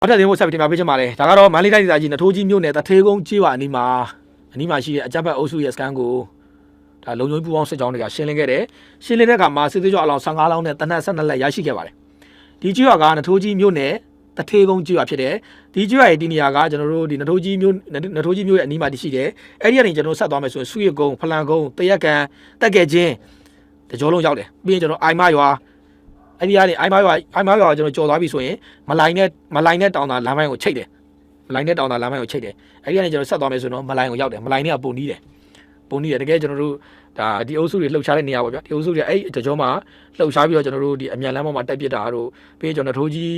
နောက်ထပ်သတင်းကိုဆက်ပြီးတင်ပြပေးချင်ပါတယ်ဒါကတော့မန္တလေးတိုင်းဒေသကြီးနထိုးကြီးမြို့နယ်တထေးကုန်းကြီးပါအနီးမှာအနီးမှာရှိတဲ့အကြပ်ဘက်အုပ်စုရဲ့စကန်ကိုဒါလုံခြုံရေးပူးပေါင်းစစ်ကြောင်းတွေကရှင်းလင်းခဲ့တယ်ရှင်းလင်းတဲ့အခါမှာစစ်သေးကြောအလောင်း15လောင်းနဲ့တနက်12လက်ရရှိခဲ့ပါတယ်ဒီကြီးရွာကနထိုးကြီးမြို့နယ်တထေးကုန်းကြီးရွာဖြစ်တယ်ဒီကြီးရွာရဲ့ဒီနေရာကကျွန်တော်တို့ဒီနထိုးကြီးမြို့နထိုးကြီးမြို့ရဲ့အနီးမှာတည်ရှိတယ်အဲ့ဒီကနေကျွန်တော်တို့ဆက်သွားမယ်ဆိုရင်စုရကုန်းဖလန်ကုန်းတရက်ကန်တက်ကြဲချင်းတကြောလုံးရောက်တယ်ပြီးရင်ကျွန်တော်အိုင်မရွာ အဲ့ဒီကနေအိုင်မာရွာအိုင်မာရွာကိုကျွန်တော်ကြော်သွားပြီဆိုရင်မလိုင်းနဲ့မလိုင်းနဲ့တောင်တာလမ်းပိုင်းကိုချိတ်တယ်မလိုင်းနဲ့တောင်တာလမ်းပိုင်းကိုချိတ်တယ်အဲ့ဒီကနေကျွန်တော်ဆက်သွားမယ်ဆိုတော့မလိုင်းကိုရောက်တယ်မလိုင်းနဲ့ကပုံနီးတယ်ပုံနီးတယ်တကယ်ကျွန်တော်တို့ဒါဒီအုပ်စုတွေလှုပ်ရှားတဲ့နေရာပေါ့ဗျာဒီအုပ်စုတွေအဲ့ဒီကြောမှာလှုပ်ရှားပြီးတော့ကျွန်တော်တို့ဒီအမြန်လမ်းပေါ်မှာတက်ပစ်တာတို့ပြီးရင်ကျွန်တော်ထိုးကြီး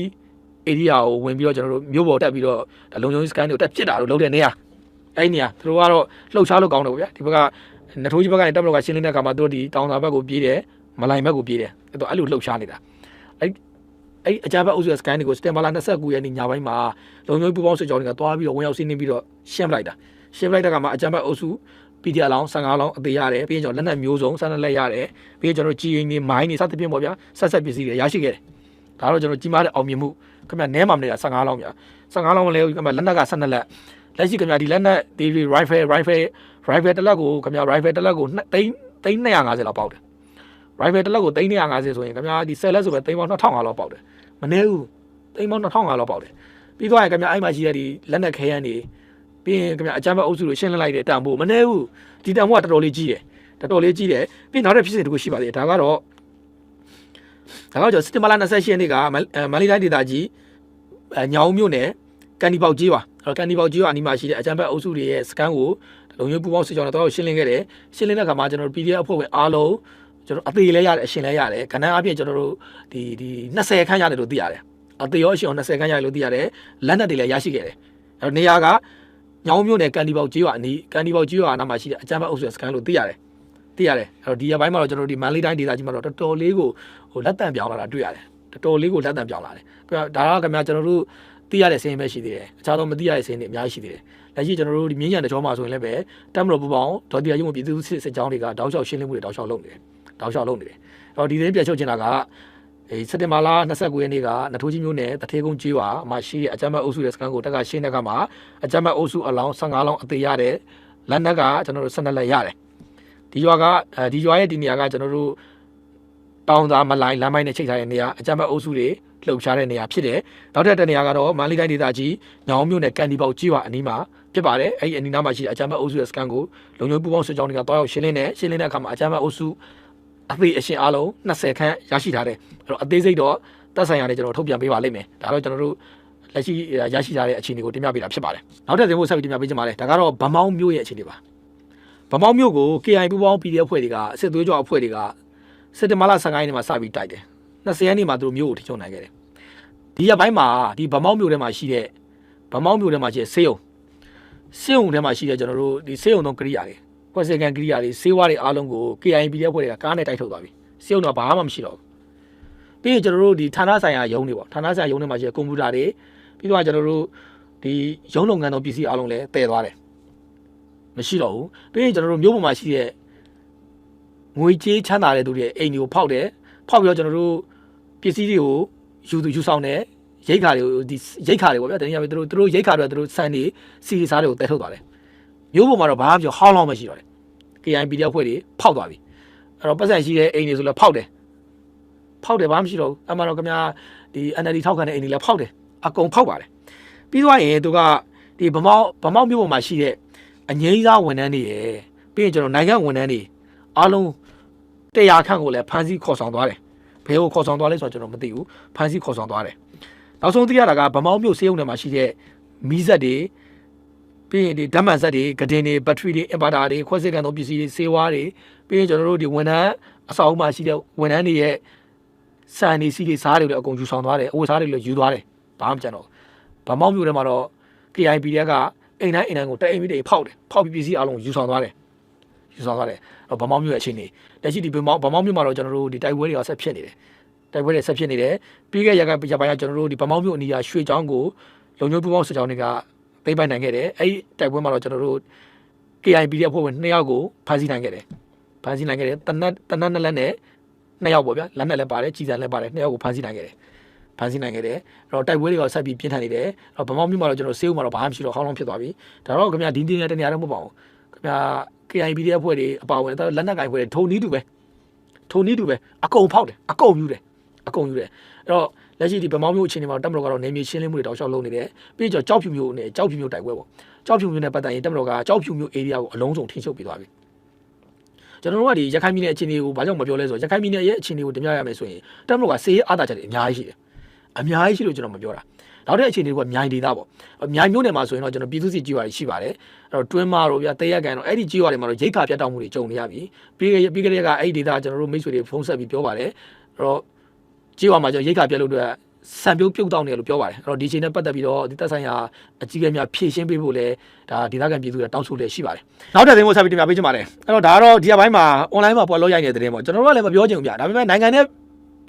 area ကိုဝင်ပြီးတော့ကျွန်တော်တို့မြို့ပေါ်တက်ပြီးတော့ဒါလုံခြုံရေးစကန်တွေကိုတက်ပစ်တာတို့လုပ်တဲ့နေရာအဲ့ဒီနေရာသူတို့ကတော့လှုပ်ရှားလို့ကောင်းတယ်ပေါ့ဗျာဒီဘက်ကနထိုးကြီးဘက်ကနေတက်မလို့ကရှင်းလင်းတဲ့အခါမှာသူတို့ဒီတောင်တာဘက်ကိုပြေးတယ် မလိုင်းဘက်ကိုပြေးတယ်အဲ့တော့အဲ့လိုလှုပ်ရှားနေတာအဲ့အကြမ်းဖက်အုပ်စုရဲ့စကန်တွေကိုစတင်ဘာလာ29ရက်နေ့ညပိုင်းမှာလုံခြုံရေးပူးပေါင်းစစ်ကြောင်းတွေကတွားပြီးတော့ဝင်ရောက်စီးနင်းပြီးတော့ရှင်းပလိုက်တာရှင်းပလိုက်တဲ့ကမှာအကြမ်းဖက်အုပ်စု PDF လောင်း15လောင်းအသေးရတယ်ပြီးရင်ကျွန်တော်လက်နက်မျိုးစုံဆက်လက်ရတယ်ပြီးရင်ကျွန်တော်ကြီးရင်းနေမိုင်းနေစသဖြင့်ပေါ့ဗျာဆက်ဆက်ပစ္စည်းတွေရရှိခဲ့တယ်ဒါတော့ကျွန်တော်ကြီးမားတဲ့အောင်မြင်မှုခင်ဗျနဲမှာမနေတာ15လောင်းဗျာ15လောင်းမလဲခင်ဗျလက်နက်က12လက်လက်ရှိခင်ဗျဒီလက်နက်ဒီ rifle rifle rifle တစ်လက်ကိုခင်ဗျ rifle တစ်လက်ကို3 350လောက်ပေါက်တယ် rifle တစ်လက်ကို350ဆိုရင်ခင်ဗျာဒီ10လက်ဆိုပဲ3ပေါင်း2500လောက်ပေါက်တယ်မနည်းဘူး3ပေါင်း2500လောက်ပေါက်တယ်ပြီးတော့ခင်ဗျာအဲ့မှာရှိတဲ့ဒီလက်နက်ခဲယမ်းတွေပြီးရင်ခင်ဗျာအကြမ်းဖက်အုပ်စုတွေရှင်းလင်းလိုက်တဲ့တန်ဖိုးမနည်းဘူးဒီတန်ဖိုးကတော်တော်လေးကြီးတယ်တော်တော်လေးကြီးတယ်ပြီးနောက်တဲ့ဖြစ်စဉ်တစ်ခုရှိပါသေးတယ်ဒါကတော့ဒါကတော့ကျွန်တော်စတင်မလာ28ရက်နေ့ကမန္တလေးတိုင်းဒေသကြီးညောင်မြို့နယ်ကန်ဒီပေါက်ကြီးပါအဲ့တော့ကန်ဒီပေါက်ကြီးကအနီးမှာရှိတဲ့အကြမ်းဖက်အုပ်စုတွေရဲ့စကန်ကိုလုံခြုံရေးပူးပေါင်းစစ်ကြောင်းတွေတော့ရှင်းလင်းခဲ့တယ်ရှင်းလင်းတဲ့အခါမှာကျွန်တော် PDF အဖွဲ့ဝင်အားလုံး ကျွန်တော်အသေးလည်းရတယ်အရှင်လည်းရတယ်ခဏအပြည့်ကျွန်တော်တို့ဒီဒီ20ခန်းရတယ်လို့သိရတယ်အသေးရောအရှင်ရော20ခန်းရတယ်လို့သိရတယ်လက်နက်တွေလည်းရရှိခဲ့တယ်အဲ့တော့နေရာကညောင်မြို့နယ်ကန်ဒီပေါက်ကြီးရွာအနီးကန်ဒီပေါက်ကြီးရွာအနားမှာရှိတဲ့အကြမ်းဖက်အုပ်စုစကန်လို့သိရတယ်သိရတယ်အဲ့တော့ဒီရပိုင်းမှာတော့ကျွန်တော်တို့ဒီမန်လေးတိုင်းဒေသကြီးမှာတော့တော်တော်လေးကိုဟိုလက်တန့်ပြောင်းလာတာတွေ့ရတယ်တော်တော်လေးကိုလက်တန့်ပြောင်းလာတယ်ပြဒါကခင်ဗျာကျွန်တော်တို့သိရတဲ့စင်းပဲရှိသေးတယ်အခြားသောမသိရတဲ့စင်းတွေအများကြီးရှိသေးတယ်လက်ရှိကျွန်တော်တို့ဒီမြင်းရံတကြောမှာဆိုရင်လည်းပဲတက်မလို့ပူပေါင်းဒေါ်တီယာရုံးပြည်သူစစ်စစ်ကြောင်းတွေကတောက်လျှောက်ရှင်းလင်းမှုတွေတောက်လျှောက်လုပ်နေတယ် တောက်လျှောက်လုပ်နေတယ်။အဲ့တော့ဒီသတင်းပြန်ချုပ်ချင်တာကအဲစက်တင်ဘာလ29ရက်နေ့ကနထိုးကြီးမြို့နယ်တထေးကုန်းကြီးဝါမှာရှိတဲ့အကြမ်းဖက်အုပ်စုရဲ့စကန်ကိုတက်ကရှင်းတဲ့ကမှာအကြမ်းဖက်အုပ်စုအလောင်း15လောင်းအသေးရတဲ့လက်နက်ကကျွန်တော်တို့12လက်ရတယ်။ဒီရွာကအဲဒီရွာရဲ့ဒီနေရာကကျွန်တော်တို့တောင်သာမလိုင်းလမ်းမိုင်းနဲ့ချိတ်ထားတဲ့နေရာအကြမ်းဖက်အုပ်စုတွေလှုပ်ရှားတဲ့နေရာဖြစ်တယ်။နောက်ထပ်တစ်နေရာကတော့မန္တလေးတိုင်းဒေသကြီးညောင်မြို့နယ်ကန်ဒီပေါက်ကြီးဝါအနီးမှာဖြစ်ပါတယ်။အဲဒီအနီးနားမှာရှိတဲ့အကြမ်းဖက်အုပ်စုရဲ့စကန်ကိုလုံခြုံရေးပူးပေါင်းစစ်ကြောင်းတွေကတွားရောက်ရှင်းလင်းတယ်။ရှင်းလင်းတဲ့အခါမှာအကြမ်းဖက်အုပ်စု အသေးအရှင်အားလုံး20ခန်းရရှိထားတယ်အဲ့တော့အသေးစိတ်တော့တက်ဆိုင်ရနဲ့ကျွန်တော်ထုတ်ပြန်ပေးပါလိမ့်မယ်ဒါတော့ကျွန်တော်တို့လက်ရှိရရှိထားတဲ့အခြေအနေကိုတင်ပြပေးတာဖြစ်ပါတယ်နောက်ထပ်သင်ဖို့ဆက်ပြီးတင်ပြပေးချင်ပါတယ်ဒါကတော့ဗမောင်းမျိုးရဲ့အခြေအနေပါဗမောင်းမျိုးကို KI ပူပေါင်း PDF အဖွဲ့တွေကစစ်သွေးကြောအဖွဲ့တွေကစက်တင်ဘာလ15ရက်နေ့မှာစပြီးတိုက်တယ်20ရက်နေ့မှာသူတို့မျိုးကိုထိချုံနိုင်ခဲ့တယ်ဒီရက်ပိုင်းမှာဒီဗမောင်းမျိုးထဲမှာရှိတဲ့ဗမောင်းမျိုးထဲမှာရှိတဲ့ဆေးရုံဆေးရုံထဲမှာရှိတဲ့ကျွန်တော်တို့ဒီဆေးရုံသုံးကိရိယာတွေ ဖွဲ့စည်းကန်ကိရိယာတွေစေဝါတွေအားလုံးကို KIP တဲ့ဖွဲ့တွေကကားနဲ့တိုက်ထုတ်သွားပြီစေုံတော့ဘာမှမရှိတော့ဘူးပြီးရင်ကျွန်တော်တို့ဒီဌာနဆိုင်ရာရုံးတွေပေါ့ဌာနဆိုင်ရာရုံးတွေမှာရှိတဲ့ကွန်ပျူတာတွေပြီးတော့ကျွန်တော်တို့ဒီရုံးလုပ်ငန်းတော်ပစ္စည်းအားလုံးလည်းတည်သွားတယ်မရှိတော့ဘူးပြီးရင်ကျွန်တော်တို့မြို့ပေါ်မှာရှိတဲ့ငွေကြေးချမ်းသာတဲ့သူတွေအိမ်တွေကိုဖောက်တယ်ဖောက်ပြီးတော့ကျွန်တော်တို့ပစ္စည်းတွေကိုယူသူယူဆောင်တယ်ရိတ်ခါတွေကိုဒီရိတ်ခါတွေပေါ့ဗျာတနည်းအားဖြင့်သူတို့သူတို့ရိတ်ခါတွေသူတို့စံနေစီရီစားတွေကိုတည်ထုတ်သွားတယ် မျိုးပေါ်မှာတော့ဘာမှပြောဟောင်းလောင်းမရှိတော့တယ် KIP တဲ့ဖွဲ့တွေဖောက်သွားပြီအဲ့တော့ပတ်စံရှိတဲ့အိမ်တွေဆိုလည်းဖောက်တယ်ဖောက်တယ်ဘာမှမရှိတော့ဘူးအမှန်တော့ခင်ဗျာဒီ NLD ထောက်ခံတဲ့အိမ်တွေလည်းဖောက်တယ်အကုန်ဖောက်ပါတယ်ပြီးသွားရင်သူကဒီဗမောက်ဗမောက်မျိုးပေါ်မှာရှိတဲ့အငိမ့်စားဝန်ထမ်းတွေရယ်ပြီးရင်ကျွန်တော်နိုင်ငံဝန်ထမ်းတွေအားလုံးတရားခန့်ကိုလည်းဖမ်းဆီးခေါ်ဆောင်သွားတယ်ဘယ်ကိုခေါ်ဆောင်သွားလဲဆိုတော့ကျွန်တော်မသိဘူးဖမ်းဆီးခေါ်ဆောင်သွားတယ်နောက်ဆုံးသိရတာကဗမောက်မျိုးစေးရုံထဲမှာရှိတဲ့မီးစက်တွေ ပြီးရင်ဒီဓာတ်မှန်ဆက်တွေဂဒင်တွေဘက်ထရီတွေအင်ဗာတာတွေခွဲစိတ်ကန်သောပစ္စည်းတွေစေဝါးတွေပြီးရင်ကျွန်တော်တို့ဒီဝန်ထမ်းအဆောက်အဦမှာရှိတဲ့ဝန်ထမ်းတွေရဲ့စံနေစီးတွေစားတွေလည်းအကုန်ယူဆောင်သွားတယ်အဝတ်စားတွေလည်းယူသွားတယ်ဘာမှမကြံတော့ဘူးဗမောက်မျိုးထဲမှာတော့ KIP တွေကအိမ်တိုင်းအိမ်တိုင်းကိုတက်အိမ်ပြီးတွေဖောက်တယ်ဖောက်ပြီးပစ္စည်းအလုံးယူဆောင်သွားတယ်ယူဆောင်သွားတယ်ဗမောက်မျိုးရဲ့အခြေအနေလက်ရှိဒီဗမောက်ဗမောက်မျိုးမှာတော့ကျွန်တော်တို့ဒီတိုက်ပွဲတွေကဆက်ဖြစ်နေတယ်တိုက်ပွဲတွေဆက်ဖြစ်နေတယ်ပြီးခဲ့ရကရပိုင်းကကျွန်တော်တို့ဒီဗမောက်မျိုးအနီးကရွှေချောင်းကိုလုံခြုံပူပေါင်းစစ်ကြောင်းတွေက သိမ်းပိုက်နိုင်ခဲ့တယ်အဲ့ဒီတိုက်ပွဲမှာတော့ကျွန်တော်တို့ KIP ရဲ့အဖွဲ့ဝင်2ယောက်ကိုဖမ်းဆီးနိုင်ခဲ့တယ်ဖမ်းဆီးနိုင်ခဲ့တယ်တနက်တနက်နှစ်လက်နဲ့2ယောက်ပေါ့ဗျာလက်နဲ့လည်းပါတယ်ကြီးစံလည်းပါတယ်2ယောက်ကိုဖမ်းဆီးနိုင်ခဲ့တယ်ဖဖမ်းဆီးနိုင်ခဲ့တယ်အဲ့တော့တိုက်ပွဲတွေရောဆက်ပြီးပြင်းထန်နေတယ်အဲ့တော့ဗမောက်မြို့မှာတော့ကျွန်တော်စေးဦးမှာတော့ဘာမှမရှိတော့ဟောင်းလောင်းဖြစ်သွားပြီဒါတော့ခင်ဗျာဒီတင်းနဲ့တနေရာတော့မဟုတ်ပါဘူးခင်ဗျာ KIPD အဖွဲ့တွေအပါဝင်တော့လက်နက်ကင်အဖွဲ့တွေထုံနီးတူပဲထုံနီးတူပဲအကုန်ဖောက်တယ်အကုန်ယူတယ်အကုန်ယူတယ်အဲ့တော့ လက်ရှိဒီဗမောက်မြို့အခြေအနေမှာတက်မတော်ကတော့နေမြေရှင်းလင်းမှုတွေတောက်လျှောက်လုပ်နေတယ်ပြီးတော့ကြောက်ဖြူမြို့နဲ့ကြောက်ဖြူမြို့တိုက်ပွဲပေါ့ကြောက်ဖြူမြို့နဲ့ပတ်သက်ရင်တက်မတော်ကကြောက်ဖြူမြို့ area ကိုအလုံးစုံထိန်းချုပ်ပေးသွားပြီကျွန်တော်တို့ကဒီရခိုင်ပြည်နယ်အခြေအနေကိုဘာကြောင့်မပြောလဲဆိုတော့ရခိုင်ပြည်နယ်ရဲ့အခြေအနေကိုတင်ပြရမယ်ဆိုရင်တက်မတော်ကစေးအားသာချက်တွေအများကြီးရှိတယ်အများကြီးရှိလို့ကျွန်တော်မပြောတာနောက်တဲ့အခြေအနေကမြိုင်ဒေသပေါ့မြိုင်မြို့နယ်မှာဆိုရင်တော့ကျွန်တော်ပြည်သူ့စစ်ကြီးရွာတွေရှိပါတယ်အဲ့တော့တွင်းမာတို့ဗျာတရက်ကန်တို့အဲ့ဒီကြီးရွာတွေမှာတော့ရိတ်ခါပြတ်တောက်မှုတွေကြုံနေရပြီပြီးခဲ့ပြီးခဲ့တဲ့ကအဲ့ဒီဒေသကျွန်တော်တို့မိတ်ဆွေတွေဖုန်းဆက်ပြီးပြောပါတယ်အဲ့တော့ ကြီးရွာမှာကျွန်တော်ရိတ်ခါပြတ်လို့အတွက်စံပြုတ်ပြုတ်တောက်နေတယ်လို့ပြောပါတယ်အဲ့တော့ဒီချိန်နဲ့ပတ်သက်ပြီးတော့ဒီသက်ဆိုင်ရာအကြီးအကဲများဖြည့်ရှင်းပေးဖို့လည်းဒါဒေသခံပြည်သူတွေတောင်းဆိုလည်းရှိပါတယ်နောက်တဲ့သတင်းကိုဆက်ပြီးတင်ပြပေးချင်ပါတယ်အဲ့တော့ဒါကတော့ဒီကပိုင်းမှာ online မှာပေါ်လို့ရိုက်နေတဲ့သတင်းပေါ့ကျွန်တော်တို့ကလည်းမပြောချင်ဘူးဗျာဒါပေမဲ့နိုင်ငံနဲ့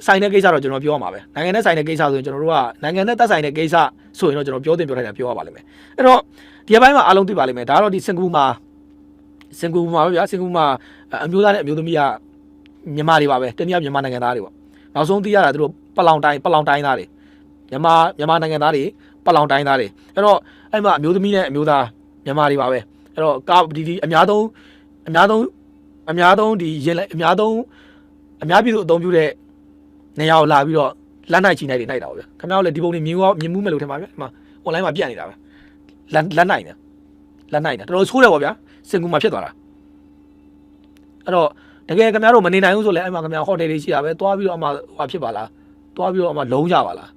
ဆိုင်တဲ့ကိစ္စတော့ကျွန်တော်ပြောရမှာပဲနိုင်ငံနဲ့ဆိုင်တဲ့ကိစ္စဆိုရင်ကျွန်တော်တို့ကနိုင်ငံနဲ့သက်ဆိုင်တဲ့ကိစ္စဆိုရင်တော့ကျွန်တော်ပြောတင်ပြောထိုင်တာပြောရပါလိမ့်မယ်အဲ့တော့ဒီကပိုင်းမှာအားလုံးသိပါလိမ့်မယ်ဒါကတော့ဒီစင်ကာပူမှာစင်ကာပူမှာပဲဗျာစင်ကာပူမှာအမျိုးသားနဲ့အမျိုးသမီးကမြန်မာတွေပါပဲတနည်းအားမြန်မာနိုင်ငံသားတွေပေါ့ နောက်ဆုံးသိရတာသူတို့ပလောင်တိုင်းပလောင်တိုင်းသားတွေမြန်မာမြန်မာနိုင်ငံသားတွေပလောင်တိုင်းသားတွေအဲ့တော့အဲ့မှာအမျိုးသမီးနဲ့အမျိုးသားမြန်မာတွေပါပဲအဲ့တော့ကာဒီဒီအများဆုံးအများဆုံးအများဆုံးဒီရင်လိုက်အများဆုံးအများပြည်သူအသုံးပြုတဲ့နေရာကိုလာပြီးတော့လက်နိုင်ချီနိုင်တွေနိုင်တာပေါ့ဗျခင်ဗျားတို့လည်းဒီပုံတွေမြင်ရောမြင်မှုမဲ့လို့ထင်ပါဗျဒီမှာ online မှာပြနေတာပဲလက်လက်နိုင်တယ်လက်နိုင်တယ်တော်တော်ဆိုးတယ်ပေါ့ဗျာစင်ကူမှာဖြစ်သွားတာအဲ့တော့ တကယ်ခင်ဗျားတို့မနေနိုင်ဘူးဆိုလဲအဲ့မှာခင်ဗျားဟိုတယ်တွေရှိတာပဲသွားပြီးတော့အမှဟိုဖြစ်ပါလားသွားပြီးတော့အမှလုံးကြပါလား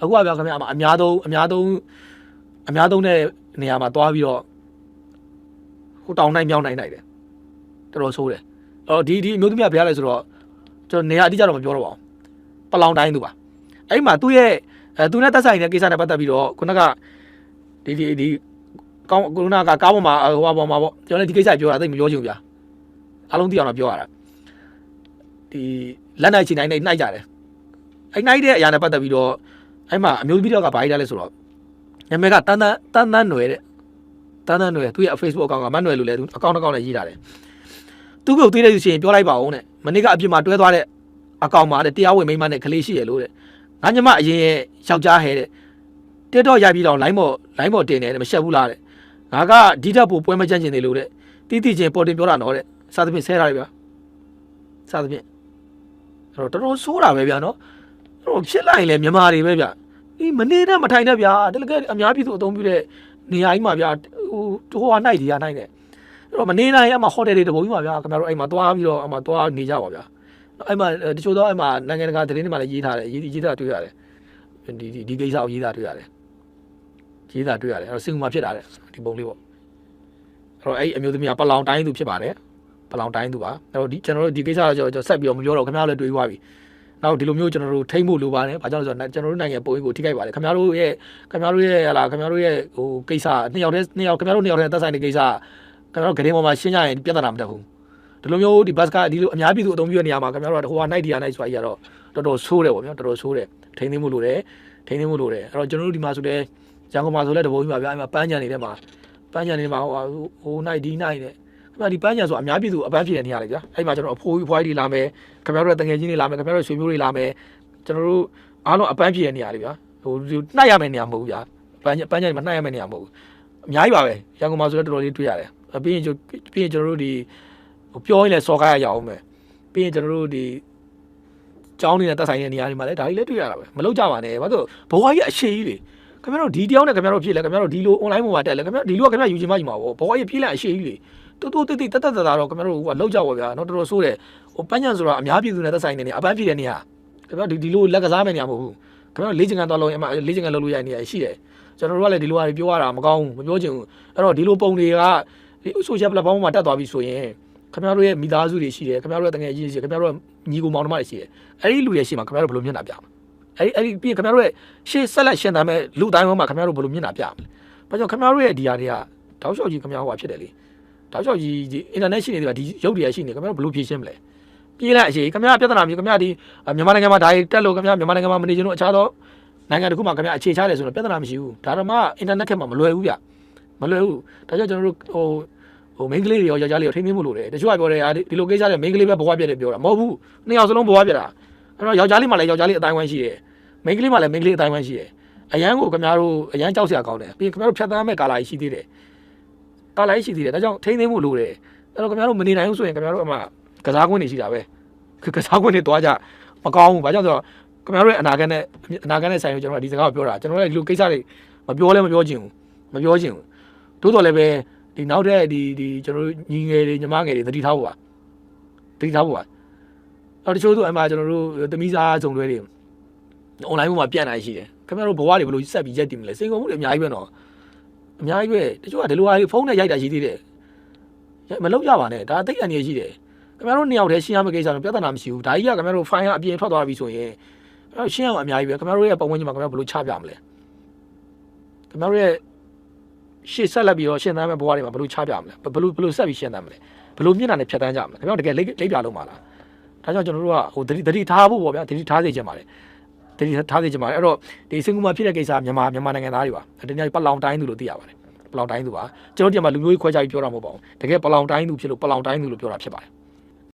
အခုကဗျာခင်ဗျားအမှအများဆုံးအများဆုံးအများဆုံးတဲ့နေရာမှာသွားပြီးတော့ဟိုတောင်နိုင်မြောင်းနိုင်နိုင်တယ်တော်တော်ဆိုးတယ်အဲ့တော့ဒီဒီအမျိုးသမီးကဘယ်ရလဲဆိုတော့ကျွန်တော်နေရာအတိအကျတော့မပြောတော့ပါဘူးပလောင်တိုင်းသူပါအဲ့မှာသူ့ရဲ့အဲသူနဲ့တက်ဆိုင်တဲ့ကိစ္စနဲ့ပတ်သက်ပြီးတော့ခုနကဒီဒီဒီကောင်းခုနကကားပေါ်မှာဟိုပေါ်မှာပေါ့ကျွန်တော်လည်းဒီကိစ္စပြောတာသိမပြောချင်ဘူးဗျာ အားလုံးသိအောင်တော့ပြောရတာဒီလက်နိုင်ချင်နိုင်နဲ့နှိုက်ကြတယ်အဲ့နှိုက်တဲ့အရာနဲ့ပတ်သက်ပြီးတော့အဲ့မှာအမျိုးသမီးတယောက်ကဘာကြီးလဲဆိုတော့နာမည်ကတန်းတန်းတန်းတန်းနွယ်တဲ့တန်းတန်းနွယ်သူ့ရဲ့ Facebook အကောင့်ကမတ်နွယ်လို့လဲသူအကောင့်တစ်ကောင့်နဲ့ရေးထားတယ်သူ့ကိုသိတဲ့သူရှိရင်ပြောလိုက်ပါဦးတဲ့မနေ့ကအပြင်မှာတွဲသွားတဲ့အကောင့်မှာတဲ့တရားဝင်မိန်းမနဲ့ကလေးရှိရလို့တဲ့ငါညမအရင်ရဲ့ယောက်ျားဟဲတဲ့တက်တော့ရိုက်ပြီးတော့ line ပေါ် line ပေါ်တင်တယ်မရှက်ဘူးလားတဲ့ငါကဒီတက်ဖို့ပွဲမကြမ်းကျင်နေလို့တဲ့တီးတီးချင်းပေါ်တင်ပြောတာနော်တဲ့ စသဖြင့်ဆဲထားတယ်ဗျာစသဖြင့်အဲ့တော့တော်တော်ဆိုးတာပဲဗျာနော်အဲ့တော့ဖြစ်လိုက်ရင်လည်းမြန်မာတွေပဲဗျာဒီမနေတဲ့မထိုင်တဲ့ဗျာတကယ်အများပြည်သူအသုံးပြုတဲ့နေရာကြီးမှာဗျာဟိုဟိုဟာနိုင်ဒီဟာနိုင်တယ်အဲ့တော့မနေနိုင်အမှဟိုတယ်တွေတပုံကြီးပါဗျာခင်ဗျားတို့အဲ့မှာသွားပြီးတော့အမှသွားနေကြပါဗျာအဲ့မှာတချို့တော့အဲ့မှာနိုင်ငံတကာသတင်းတွေမှာလည်းရေးထားတယ်ရေးရေးထားတွေ့ရတယ်ဒီဒီဒီကိစ္စကိုရေးထားတွေ့ရတယ်ရေးထားတွေ့ရတယ်အဲ့တော့စင်ကူမှာဖြစ်တာတဲ့ဒီပုံလေးပေါ့အဲ့တော့အဲ့အမျိုးသမီးကပလောင်တိုင်းသူဖြစ်ပါတယ် ပလောင်တိုင်းသူပါအဲ့တော့ဒီကျွန်တော်တို့ဒီကိစ္စကကျွန်တော်ဆက်ပြီးတော့မပြောတော့ခင်ဗျားလည်းတွေ့သွားပြီနောက်ဒီလိုမျိုးကျွန်တော်တို့ထိမ့်ဖို့လိုပါတယ်။ဘာကြောင့်လဲဆိုတော့ကျွန်တော်တို့နိုင်ငံပုံရိပ်ကိုထိခိုက်ပါတယ်။ခင်ဗျားတို့ရဲ့ခင်ဗျားတို့ရဲ့ဟလာခင်ဗျားတို့ရဲ့ဟိုကိစ္စနှစ်ယောက်တည်းနှစ်ယောက်ခင်ဗျားတို့နှစ်ယောက်တည်းသက်ဆိုင်တဲ့ကိစ္စခင်ဗျားတို့ဂရင်ပေါ်မှာရှင်းကြရင်ပြဿနာမတက်ဘူး။ဒီလိုမျိုးဒီဘတ်ကဒီလိုအများပြည်သူအသုံးပြုတဲ့နေရာမှာခင်ဗျားတို့ကဟိုဟာ night ဒီဟာ night ဆိုတာကြီးကတော့တော်တော်ဆိုးတယ်ပေါ့ဗျာတော်တော်ဆိုးတယ်ထိန်းသိမ်းမှုလိုတယ်ထိန်းသိမ်းမှုလိုတယ်အဲ့တော့ကျွန်တော်တို့ဒီမှာဆိုလဲရန်ကုန်မှာဆိုလဲတပုံကြီးပါဗျာအဲ့မှာပန်းကြံနေတဲ့မှာပန်းကြံနေတဲ့မှာဟိုဟို night ဒီ night နဲ့ခင်ဗျာ ဒီပန်းကြံဆိုအများပြည်သူအပန်းဖြစ်တဲ့နေရာလေဗျာအဲ့မှာကျွန်တော်အဖိုးကြီးဖွားကြီးလာမယ်ခင်ဗျားတို့တငယ်ချင်းတွေလာမယ်ခင်ဗျားတို့ဆွေမျိုးတွေလာမယ်ကျွန်တော်တို့အားလုံးအပန်းဖြစ်တဲ့နေရာလေဗျာဟိုနှိုက်ရမယ့်နေရာမဟုတ်ဘူးဗျာပန်းပန်းကြံမှာနှိုက်ရမယ့်နေရာမဟုတ်ဘူးအများကြီးပါပဲရန်ကုန်မှာဆိုလဲတော်တော်လေးတွေ့ရတယ်ပြီးရင်ပြီးရင်ကျွန်တော်တို့ဒီဟိုပြောရင်လည်းစော်ကားရရအောင်မယ်ပြီးရင်ကျွန်တော်တို့ဒီကျောင်းနေတဲ့တက်ဆိုင်တဲ့နေရာတွေမှာလည်းဒါကြီးလည်းတွေ့ရတာပဲမလုပ်ကြပါနဲ့ဘာလို့ဘဝကြီးအရှိကြီးလေခင်ဗျားတို့ဒီတယောက်နဲ့ခင်ဗျားတို့ဖြစ်လဲခင်ဗျားတို့ဒီလို online ပေါ်မှာတက်လဲခင်ဗျားဒီလိုကခင်ဗျားယူချင်မှယူမှာပေါ့ဘဝကြီးဖြစ်လဲအရှိကြီးလေ တူတူတိတိတတ်တတ်တာတော့ခင်ဗျားတို့ကလောက်ကြပါဗျာနော်တော်တော်ဆိုးတယ်ဟိုပန်းချံဆိုတာအများပြည်သူနဲ့တက်ဆိုင်နေနေအပန်းဖြစ်တဲ့နေရာခင်ဗျားဒီဒီလိုလက်ကစားမယ့်နေရာမဟုတ်ဘူးခင်ဗျားတို့လေးချင်ကန်သွားလို့အမလေးချင်ကန်လုပ်လို့ရတဲ့နေရာရှိတယ်ကျွန်တော်တို့ကလည်းဒီလိုဟာပြောရတာမကောင်းဘူးမပြောချင်ဘူးအဲ့တော့ဒီလိုပုံတွေကဒီ social platform မှာတက်သွားပြီဆိုရင်ခင်ဗျားတို့ရဲ့မိသားစုတွေရှိတယ်ခင်ဗျားတို့ရဲ့တငယ်ချင်းတွေရှိတယ်ခင်ဗျားတို့ရဲ့ညီကိုမောင်နှမတွေရှိတယ်အဲ့ဒီလူတွေရှိမှခင်ဗျားတို့ဘယ်လိုမျက်နှာပြမလဲအဲ့ဒီအဲ့ဒီပြီးရင်ခင်ဗျားတို့ရဲ့ရှေ့ဆက်လက်ရှင်တမ်းမဲ့လူတိုင်းမှာခင်ဗျားတို့ဘယ်လိုမျက်နှာပြမလဲဘာကြောင့်ခင်ဗျားတို့ရဲ့ဒီဟာတွေကတောက်လျှောက်ကြီးခင်ဗျားဟိုဟာဖြစ်တယ်လေ တောက်လျှောက်ကြီးဒီ internet ရှိနေတယ်ကဒီရုပ်တွေကရှိနေခင်ဗျားတို့ဘယ်လိုဖြေရှင်းမလဲပြေးလိုက်အရှိခင်ဗျားပြဿနာမျိုးခင်ဗျားဒီမြန်မာနိုင်ငံမှာဒါတွေတက်လို့ခင်ဗျားမြန်မာနိုင်ငံမှာမနေချင်လို့အခြားသောနိုင်ငံတစ်ခုမှာခင်ဗျားအခြေချတယ်ဆိုတော့ပြဿနာမရှိဘူးဒါတော့မှ internet ခက်မှာမလွယ်ဘူးဗျမလွယ်ဘူးဒါကြောင့်ကျွန်တော်တို့ဟိုဟိုမိန်းကလေးတွေရောယောက်ျားလေးရောထိမ့်သိမ်းမှုလို့တယ်တချို့ကပြောတယ်ဟာဒီလိုကိစ္စတွေမိန်းကလေးပဲဘဝပြတ်တယ်ပြောတာမဟုတ်ဘူးနှစ်ယောက်စလုံးဘဝပြတ်တာအဲ့တော့ယောက်ျားလေးမှလည်းယောက်ျားလေးအတိုင်းဝိုင်းရှိတယ်မိန်းကလေးမှလည်းမိန်းကလေးအတိုင်းမှရှိတယ်အရန်ကိုခင်ဗျားတို့အရန်ကြောက်စရာကောင်းတယ်ပြီးရင်ခင်ဗျားတို့ဖြတ်သန်းမဲ့ကာလာကြီးရှိသေးတယ် ကာလာကြီးရှိသေးတယ်ဒါကြောင့်ထိန်းသိမ်းမှုလိုတယ်အဲ့တော့ခင်ဗျားတို့မနေနိုင်ဘူးဆိုရင်ခင်ဗျားတို့အမှကစားကွင်းတွေရှိတာပဲကစားကွင်းတွေတွားကြမကောင်းဘူးဘာကြောင့်ဆိုတော့ခင်ဗျားတို့ရဲ့အနာဂတ်နဲ့အနာဂတ်နဲ့ဆိုင်ကိုကျွန်တော်ကဒီစကားကိုပြောတာကျွန်တော်လည်းဒီလိုကိစ္စတွေမပြောလဲမပြောချင်ဘူးမပြောချင်ဘူးတိုးတော်လည်းပဲဒီနောက်တဲ့ဒီဒီကျွန်တော်တို့ညီငယ်တွေညီမငယ်တွေသတိထားဖို့ပါသတိထားဖို့ပါအော်တချို့သူအမှကျွန်တော်တို့သမီးစားစုံတွဲတွေ online ပေါ်မှာပြန့်နိုင်ရှိတယ်ခင်ဗျားတို့ဘဝတွေဘယ်လိုဆက်ပြီးရက်တည်မလဲစိန်ကုန်မှုတွေအများကြီးပဲနော် အများကြီးပဲတချို့ကဒီလိုဟာတွေဖုန်းနဲ့ရိုက်တာရှိသေးတယ်မလုပ်ကြပါနဲ့ဒါအသိအန္တရာယ်ရှိတယ်ခင်ဗျားတို့နှစ်ယောက်တည်းရှင်းရမယ့်ကိစ္စတော့ပြဿနာမရှိဘူးဒါကြီးကခင်ဗျားတို့ file အပြင်ထွက်သွားပြီဆိုရင်အဲ့တော့ရှင်းရမှာအများကြီးပဲခင်ဗျားတို့ရဲ့ပုံဝင်ကြီးမှာခင်ဗျားဘယ်လိုချပြမလဲခင်ဗျားတို့ရဲ့ရှေ့ဆက်လက်ပြီးတော့ရှင်းသမ်းမဲ့ဘဝတွေမှာဘယ်လိုချပြမလဲဘယ်လိုဘယ်လိုဆက်ပြီးရှင်းသမ်းမလဲဘယ်လိုမျက်နှာနဲ့ဖြတ်တန်းကြမလဲခင်ဗျားတို့တကယ်လိလိပ်ပြလုံးပါလားဒါကြောင့်ကျွန်တော်တို့ကဟိုတတိတတိထားဖို့ပေါ့ဗျာတတိထားစေချင်ပါတယ် တတိထားသိချင်ပါတယ်အဲ့တော့ဒီစင်ကူမှာဖြစ်တဲ့ကိစ္စမြန်မာမြန်မာနိုင်ငံသားတွေပါတကယ်ပလောင်တိုင်းသူလို့သိရပါတယ်ပလောင်တိုင်းသူပါကျွန်တော်ဒီမှာလူမျိုးကြီးခွဲခြားပြီးပြောတာမဟုတ်ပါဘူးတကယ်ပလောင်တိုင်းသူဖြစ်လို့ပလောင်တိုင်းသူလို့ပြောတာဖြစ်ပါတယ်